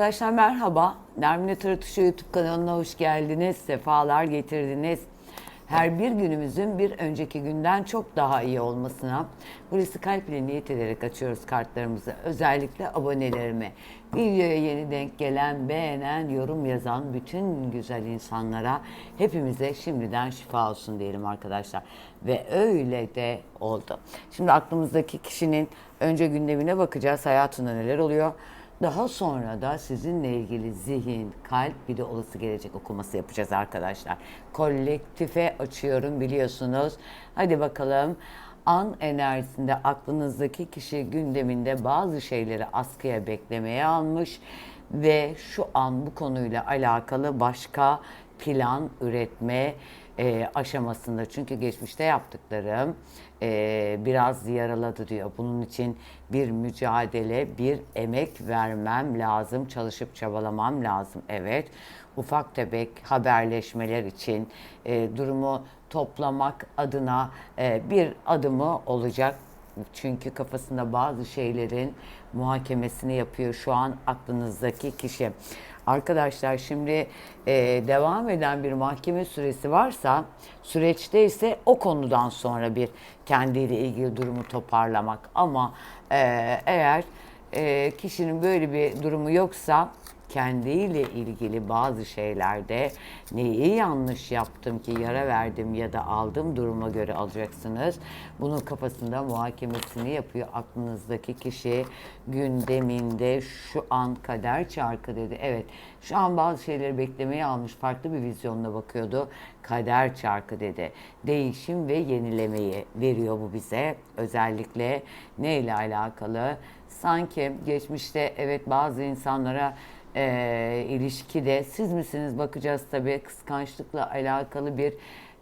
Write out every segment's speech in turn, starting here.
Arkadaşlar merhaba. Nermine Taratuşu YouTube kanalına hoş geldiniz. Sefalar getirdiniz. Her bir günümüzün bir önceki günden çok daha iyi olmasına Hulusi Kalp ile niyet ederek açıyoruz kartlarımızı. Özellikle abonelerime, videoya yeni denk gelen, beğenen, yorum yazan bütün güzel insanlara hepimize şimdiden şifa olsun diyelim arkadaşlar. Ve öyle de oldu. Şimdi aklımızdaki kişinin önce gündemine bakacağız. Hayatında neler oluyor? Daha sonra da sizinle ilgili zihin, kalp bir de olası gelecek okuması yapacağız arkadaşlar. Kolektife açıyorum biliyorsunuz. Hadi bakalım. An enerjisinde aklınızdaki kişi gündeminde bazı şeyleri askıya beklemeye almış ve şu an bu konuyla alakalı başka plan üretme e, aşamasında. Çünkü geçmişte yaptıklarım e, biraz yaraladı diyor. Bunun için bir mücadele, bir emek vermem lazım, çalışıp çabalamam lazım. Evet, ufak tefek haberleşmeler için e, durumu toplamak adına e, bir adımı olacak. Çünkü kafasında bazı şeylerin muhakemesini yapıyor şu an aklınızdaki kişi. Arkadaşlar şimdi e, devam eden bir mahkeme süresi varsa süreçte ise o konudan sonra bir kendiyle ilgili durumu toparlamak. Ama e, eğer e, kişinin böyle bir durumu yoksa kendiyle ilgili bazı şeylerde neyi yanlış yaptım ki yara verdim ya da aldım duruma göre alacaksınız. Bunun kafasında muhakemesini yapıyor aklınızdaki kişi gündeminde şu an kader çarkı dedi. Evet şu an bazı şeyleri beklemeye almış farklı bir vizyonla bakıyordu. Kader çarkı dedi. Değişim ve yenilemeyi veriyor bu bize. Özellikle ne ile alakalı? Sanki geçmişte evet bazı insanlara e, ilişkide siz misiniz bakacağız tabii kıskançlıkla alakalı bir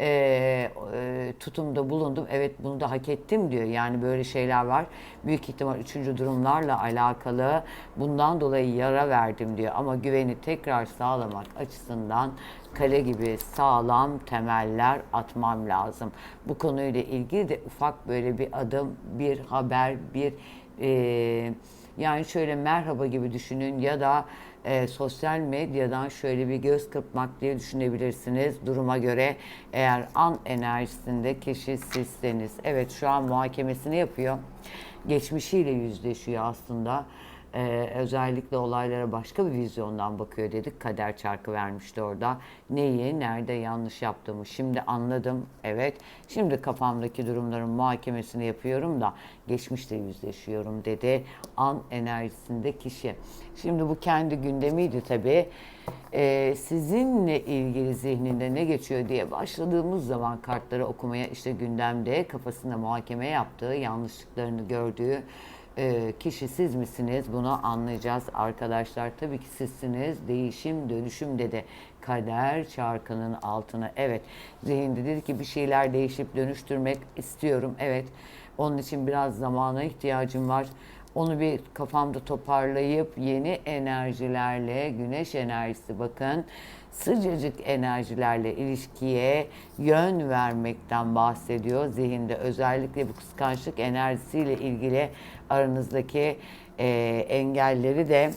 e, e, tutumda bulundum. Evet bunu da hak ettim diyor. Yani böyle şeyler var. Büyük ihtimal üçüncü durumlarla alakalı bundan dolayı yara verdim diyor. Ama güveni tekrar sağlamak açısından kale gibi sağlam temeller atmam lazım. Bu konuyla ilgili de ufak böyle bir adım, bir haber, bir e, yani şöyle merhaba gibi düşünün ya da e, sosyal medyadan şöyle bir göz kırpmak diye düşünebilirsiniz. Duruma göre eğer an enerjisinde kişi sizseniz. Evet şu an muhakemesini yapıyor. Geçmişiyle yüzleşiyor aslında. Ee, özellikle olaylara başka bir vizyondan bakıyor dedik. Kader çarkı vermişti orada. Neyi, nerede yanlış yaptığımı şimdi anladım. Evet, şimdi kafamdaki durumların muhakemesini yapıyorum da geçmişte yüzleşiyorum dedi. An enerjisinde kişi. Şimdi bu kendi gündemiydi tabii. Ee, sizinle ilgili zihninde ne geçiyor diye başladığımız zaman kartları okumaya işte gündemde kafasında muhakeme yaptığı, yanlışlıklarını gördüğü e, kişi siz misiniz bunu anlayacağız arkadaşlar. Tabii ki sizsiniz. Değişim, dönüşüm dedi. Kader çarkının altına. Evet. Zihinde dedi ki bir şeyler değişip dönüştürmek istiyorum. Evet. Onun için biraz zamana ihtiyacım var. Onu bir kafamda toparlayıp yeni enerjilerle, güneş enerjisi bakın sıcacık enerjilerle ilişkiye yön vermekten bahsediyor zihinde. Özellikle bu kıskançlık enerjisiyle ilgili aranızdaki e, engelleri de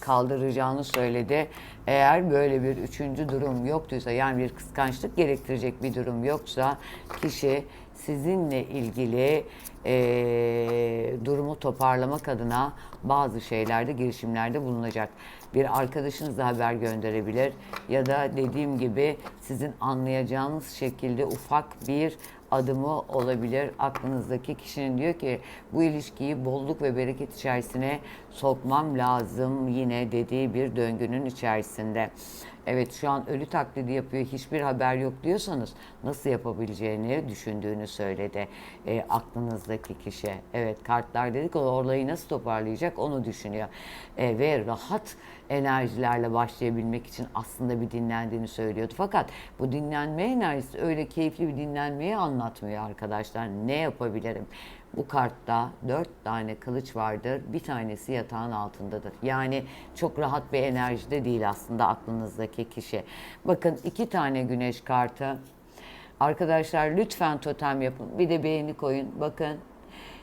kaldıracağını söyledi. Eğer böyle bir üçüncü durum yoktuysa yani bir kıskançlık gerektirecek bir durum yoksa kişi sizinle ilgili e, durumu toparlamak adına bazı şeylerde girişimlerde bulunacak. Bir arkadaşınız da haber gönderebilir ya da dediğim gibi sizin anlayacağınız şekilde ufak bir adımı olabilir. Aklınızdaki kişinin diyor ki bu ilişkiyi bolluk ve bereket içerisine sokmam lazım yine dediği bir döngünün içerisinde. Evet şu an ölü taklidi yapıyor hiçbir haber yok diyorsanız nasıl yapabileceğini düşündüğünü söyledi e, aklınızdaki kişi. Evet kartlar dedik o olayı nasıl toparlayacak onu düşünüyor. E, ve rahat enerjilerle başlayabilmek için aslında bir dinlendiğini söylüyordu. Fakat bu dinlenme enerjisi öyle keyifli bir dinlenmeyi anlatmıyor arkadaşlar. Ne yapabilirim? Bu kartta dört tane kılıç vardır. Bir tanesi yatağın altındadır. Yani çok rahat bir enerjide değil aslında aklınızdaki kişi. Bakın iki tane güneş kartı. Arkadaşlar lütfen totem yapın. Bir de beğeni koyun. Bakın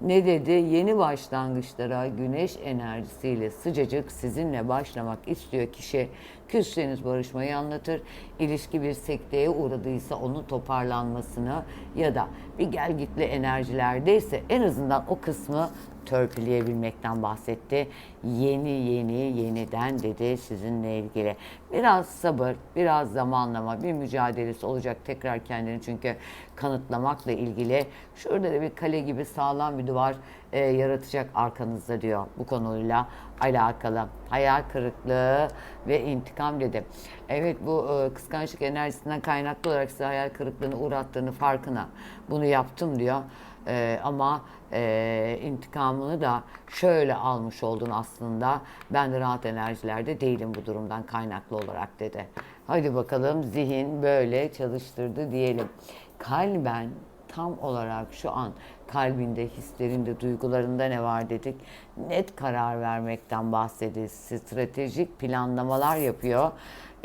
Ne dedi? Yeni başlangıçlara güneş enerjisiyle sıcacık sizinle başlamak istiyor kişi. Küsseniz barışmayı anlatır. İlişki bir sekteye uğradıysa onun toparlanmasını ya da bir gel gitli enerjilerdeyse en azından o kısmı törpüleyebilmekten bahsetti. Yeni yeni yeniden dedi sizinle ilgili. Biraz sabır, biraz zamanlama, bir mücadelesi olacak tekrar kendini çünkü kanıtlamakla ilgili. Şurada da bir kale gibi sağlam bir duvar e, yaratacak arkanızda diyor bu konuyla alakalı. Hayal kırıklığı ve intikam dedi. Evet bu e, kıskançlık enerjisinden kaynaklı olarak size hayal kırıklığını uğrattığını farkına. Bunu yaptım diyor. Ee, ama e, intikamını da şöyle almış oldun aslında. Ben de rahat enerjilerde değilim bu durumdan kaynaklı olarak dedi. Hadi bakalım zihin böyle çalıştırdı diyelim. Kalben tam olarak şu an kalbinde, hislerinde, duygularında ne var dedik. Net karar vermekten bahsediyor. Stratejik planlamalar yapıyor.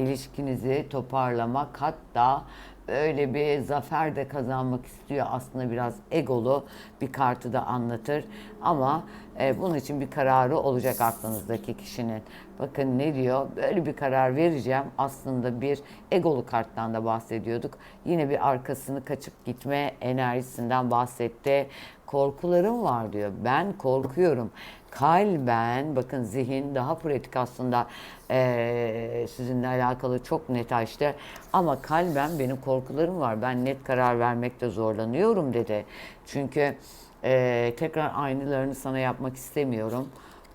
İlişkinizi toparlamak hatta öyle bir zafer de kazanmak istiyor. Aslında biraz egolu bir kartı da anlatır. Ama e, bunun için bir kararı olacak aklınızdaki kişinin. Bakın ne diyor? Böyle bir karar vereceğim. Aslında bir egolu karttan da bahsediyorduk. Yine bir arkasını kaçıp gitme enerjisinden bahsetti. Korkularım var diyor. Ben korkuyorum. Kalben, bakın zihin daha pratik aslında eee, sizinle alakalı çok net açtı. Ama kalben benim korkularım var. Ben net karar vermekte zorlanıyorum dedi. Çünkü eee, tekrar aynılarını sana yapmak istemiyorum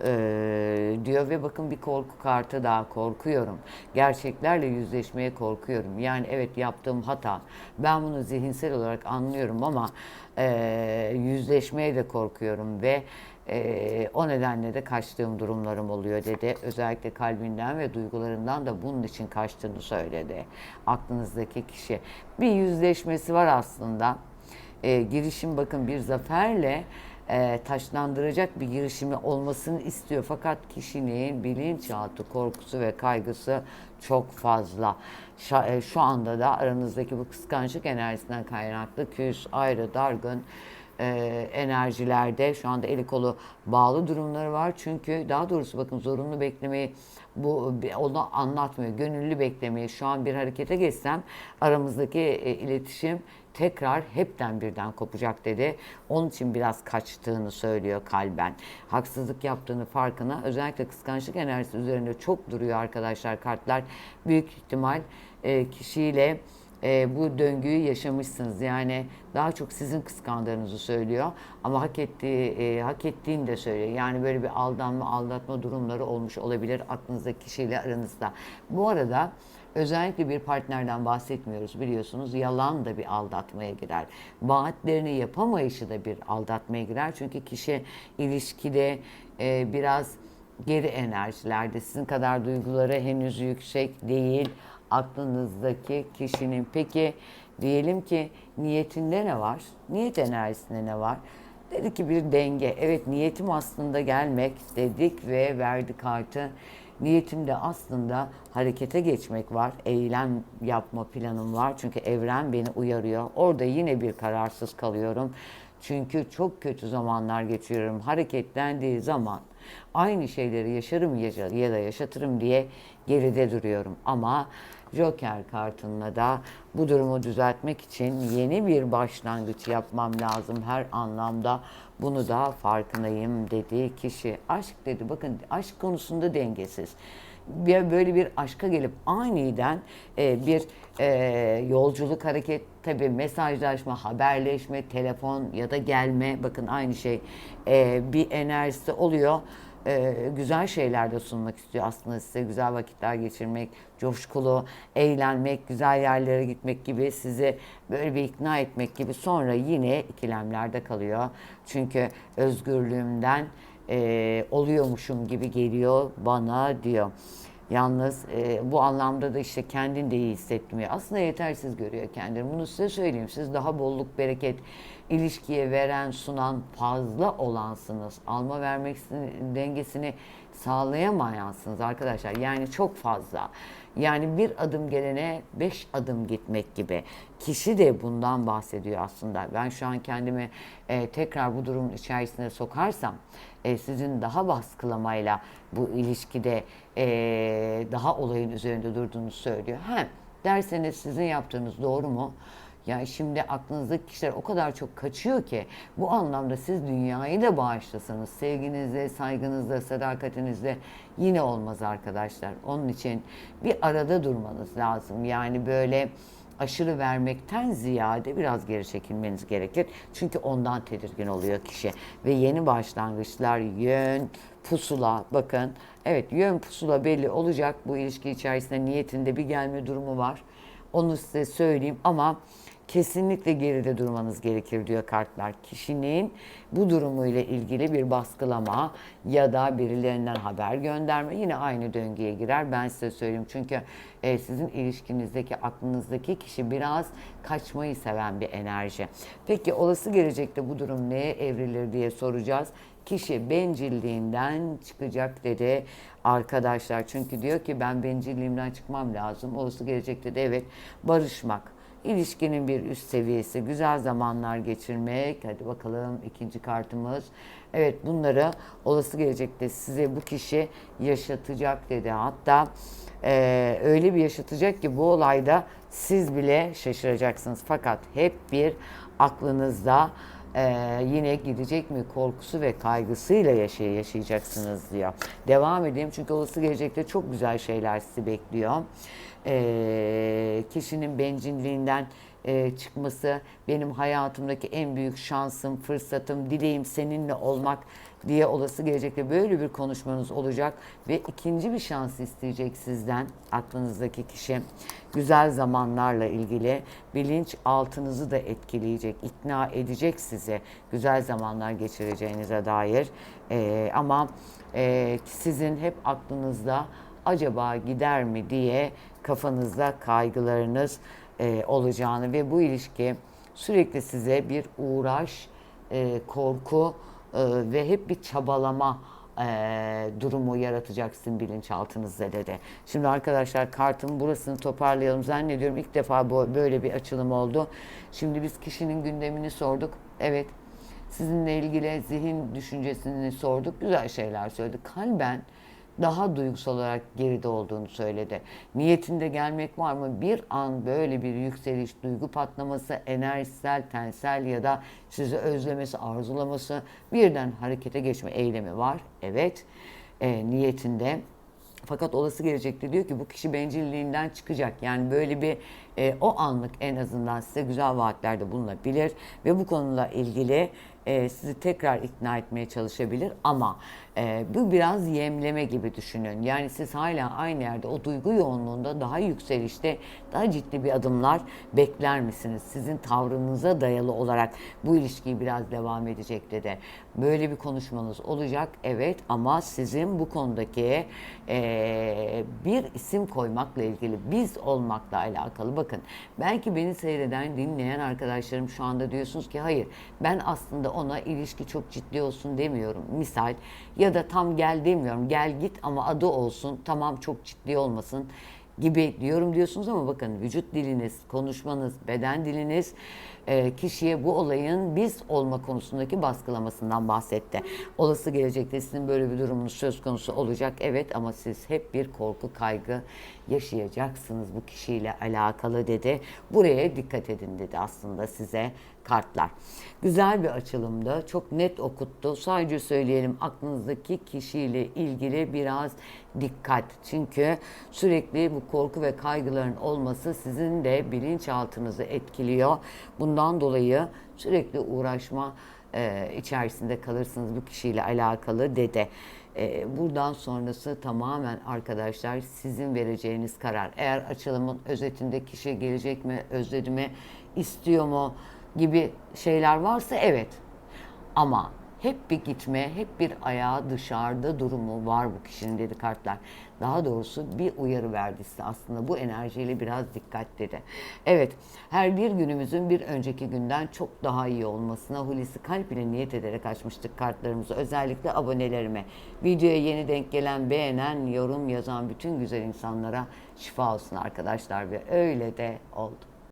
eee, diyor ve bakın bir korku kartı daha korkuyorum. Gerçeklerle yüzleşmeye korkuyorum. Yani evet yaptığım hata. Ben bunu zihinsel olarak anlıyorum ama eee, yüzleşmeye de korkuyorum ve eee, o nedenle de kaçtığım durumlarım oluyor dedi. Özellikle kalbinden ve duygularından da bunun için kaçtığını söyledi. Aklınızdaki kişi. Bir yüzleşmesi var aslında. Eee, girişim bakın bir zaferle e, taşlandıracak bir girişimi olmasını istiyor. Fakat kişinin bilinçaltı korkusu ve kaygısı çok fazla. E, Şu anda da aranızdaki bu kıskançlık enerjisinden kaynaklı küs, ayrı, dargın e, enerjilerde şu anda eli kolu bağlı durumları var. Çünkü daha doğrusu bakın zorunlu beklemeyi bu onu anlatmıyor. Gönüllü beklemeyi şu an bir harekete geçsem aramızdaki e, iletişim tekrar hepten birden kopacak dedi. Onun için biraz kaçtığını söylüyor kalben. Haksızlık yaptığını farkına özellikle kıskançlık enerjisi üzerinde çok duruyor arkadaşlar kartlar. Büyük ihtimal e, kişiyle e, bu döngüyü yaşamışsınız. Yani daha çok sizin kıskandığınızı söylüyor ama hak ettiği e, hak ettiğini de söylüyor. Yani böyle bir aldanma, aldatma durumları olmuş olabilir aklınızdaki kişiyle aranızda. Bu arada özellikle bir partnerden bahsetmiyoruz biliyorsunuz. Yalan da bir aldatmaya girer. Vaatlerini yapamayışı da bir aldatmaya girer. Çünkü kişi ilişkide e, biraz geri enerjilerde sizin kadar duyguları henüz yüksek değil aklınızdaki kişinin. Peki diyelim ki niyetinde ne var? Niyet enerjisinde ne var? Dedi ki bir denge. Evet niyetim aslında gelmek dedik ve verdi kartı. Niyetimde aslında harekete geçmek var. Eylem yapma planım var. Çünkü evren beni uyarıyor. Orada yine bir kararsız kalıyorum. Çünkü çok kötü zamanlar geçiriyorum. Hareketlendiği zaman aynı şeyleri yaşarım yaşa- ya da yaşatırım diye geride duruyorum. Ama Joker kartınla da bu durumu düzeltmek için yeni bir başlangıç yapmam lazım her anlamda. Bunu da farkındayım dedi kişi. Aşk dedi bakın aşk konusunda dengesiz. Böyle bir aşka gelip aniden e, bir e, yolculuk hareket tabi mesajlaşma, haberleşme, telefon ya da gelme bakın aynı şey e, bir enerjisi oluyor e, güzel şeyler de sunmak istiyor aslında size güzel vakitler geçirmek, coşkulu, eğlenmek, güzel yerlere gitmek gibi sizi böyle bir ikna etmek gibi sonra yine ikilemlerde kalıyor. Çünkü özgürlüğümden e, oluyormuşum gibi geliyor bana diyor. Yalnız e, bu anlamda da işte kendini de iyi hissetmiyor. Aslında yetersiz görüyor kendini. Bunu size söyleyeyim. Siz daha bolluk, bereket, ilişkiye veren, sunan, fazla olansınız. Alma vermek dengesini sağlayamayansınız arkadaşlar. Yani çok fazla. Yani bir adım gelene beş adım gitmek gibi. Kişi de bundan bahsediyor aslında. Ben şu an kendimi e, tekrar bu durumun içerisine sokarsam e, sizin daha baskılamayla bu ilişkide e, daha olayın üzerinde durduğunu söylüyor. Hem derseniz sizin yaptığınız doğru mu? Ya şimdi aklınızdaki kişiler o kadar çok kaçıyor ki bu anlamda siz dünyayı da bağışlasanız sevginizle, saygınızla, sadakatinizle yine olmaz arkadaşlar. Onun için bir arada durmanız lazım. Yani böyle aşırı vermekten ziyade biraz geri çekilmeniz gerekir. Çünkü ondan tedirgin oluyor kişi. Ve yeni başlangıçlar, yön, pusula bakın. Evet yön pusula belli olacak. Bu ilişki içerisinde niyetinde bir gelme durumu var. Onu size söyleyeyim ama kesinlikle geride durmanız gerekir diyor kartlar. Kişinin bu durumuyla ilgili bir baskılama ya da birilerinden haber gönderme yine aynı döngüye girer. Ben size söyleyeyim çünkü e, sizin ilişkinizdeki aklınızdaki kişi biraz kaçmayı seven bir enerji. Peki olası gelecekte bu durum neye evrilir diye soracağız. Kişi bencilliğinden çıkacak dedi arkadaşlar. Çünkü diyor ki ben bencilliğimden çıkmam lazım. Olası gelecekte de evet barışmak İlişkinin bir üst seviyesi, güzel zamanlar geçirmek. Hadi bakalım ikinci kartımız. Evet bunları olası gelecekte size bu kişi yaşatacak dedi. Hatta e, öyle bir yaşatacak ki bu olayda siz bile şaşıracaksınız. Fakat hep bir aklınızda e, yine gidecek mi korkusu ve kaygısıyla yaşay yaşayacaksınız diyor. Devam edeyim çünkü olası gelecekte çok güzel şeyler sizi bekliyor e, kişinin bencilliğinden e, çıkması benim hayatımdaki en büyük şansım, fırsatım, dileğim seninle olmak diye olası gelecekte böyle bir konuşmanız olacak ve ikinci bir şans isteyecek sizden aklınızdaki kişi. Güzel zamanlarla ilgili bilinç altınızı da etkileyecek, ikna edecek sizi güzel zamanlar geçireceğinize dair. E, ama e, sizin hep aklınızda acaba gider mi diye kafanızda kaygılarınız e, olacağını ve bu ilişki sürekli size bir uğraş, e, korku e, ve hep bir çabalama e, durumu yaratacak sizin bilinçaltınızda dedi. Şimdi arkadaşlar kartın burasını toparlayalım. Zannediyorum ilk defa bu, böyle bir açılım oldu. Şimdi biz kişinin gündemini sorduk. Evet sizinle ilgili zihin düşüncesini sorduk. Güzel şeyler söyledi. Kalben daha duygusal olarak geride olduğunu söyledi. Niyetinde gelmek var mı? Bir an böyle bir yükseliş, duygu patlaması, enerjisel, tensel ya da sizi özlemesi, arzulaması, birden harekete geçme eylemi var. Evet, e, niyetinde. Fakat olası gelecekte diyor ki bu kişi bencilliğinden çıkacak. Yani böyle bir e, o anlık en azından size güzel vaatlerde bulunabilir ve bu konuyla ilgili e, sizi tekrar ikna etmeye çalışabilir ama e, bu biraz yemleme gibi düşünün. Yani siz hala aynı yerde o duygu yoğunluğunda daha yükselişte daha ciddi bir adımlar bekler misiniz? Sizin tavrınıza dayalı olarak bu ilişkiyi biraz devam edecek de böyle bir konuşmanız olacak evet ama sizin bu konudaki e, bir isim koymakla ilgili biz olmakla alakalı bakın belki beni seyreden dinleyen arkadaşlarım şu anda diyorsunuz ki hayır ben aslında ona ilişki çok ciddi olsun demiyorum misal ya da tam gel demiyorum gel git ama adı olsun tamam çok ciddi olmasın gibi diyorum diyorsunuz ama bakın vücut diliniz, konuşmanız, beden diliniz e, kişiye bu olayın biz olma konusundaki baskılamasından bahsetti. Olası gelecekte sizin böyle bir durumunuz söz konusu olacak evet ama siz hep bir korku, kaygı yaşayacaksınız bu kişiyle alakalı dedi. Buraya dikkat edin dedi aslında size kartlar. Güzel bir açılımdı. Çok net okuttu. Sadece söyleyelim aklınızdaki kişiyle ilgili biraz dikkat. Çünkü sürekli bu korku ve kaygıların olması sizin de bilinçaltınızı etkiliyor. Bundan dolayı sürekli uğraşma e, içerisinde kalırsınız bu kişiyle alakalı dedi. E, buradan sonrası tamamen arkadaşlar sizin vereceğiniz karar. Eğer açılımın özetinde kişi gelecek mi, özledi mi, istiyor mu gibi şeyler varsa evet. Ama hep bir gitme, hep bir ayağı dışarıda durumu var bu kişinin dedi kartlar. Daha doğrusu bir uyarı verdi size aslında bu enerjiyle biraz dikkat dedi. Evet, her bir günümüzün bir önceki günden çok daha iyi olmasına Hulusi Kalp ile niyet ederek açmıştık kartlarımızı. Özellikle abonelerime, videoya yeni denk gelen, beğenen, yorum yazan bütün güzel insanlara şifa olsun arkadaşlar ve öyle de oldu.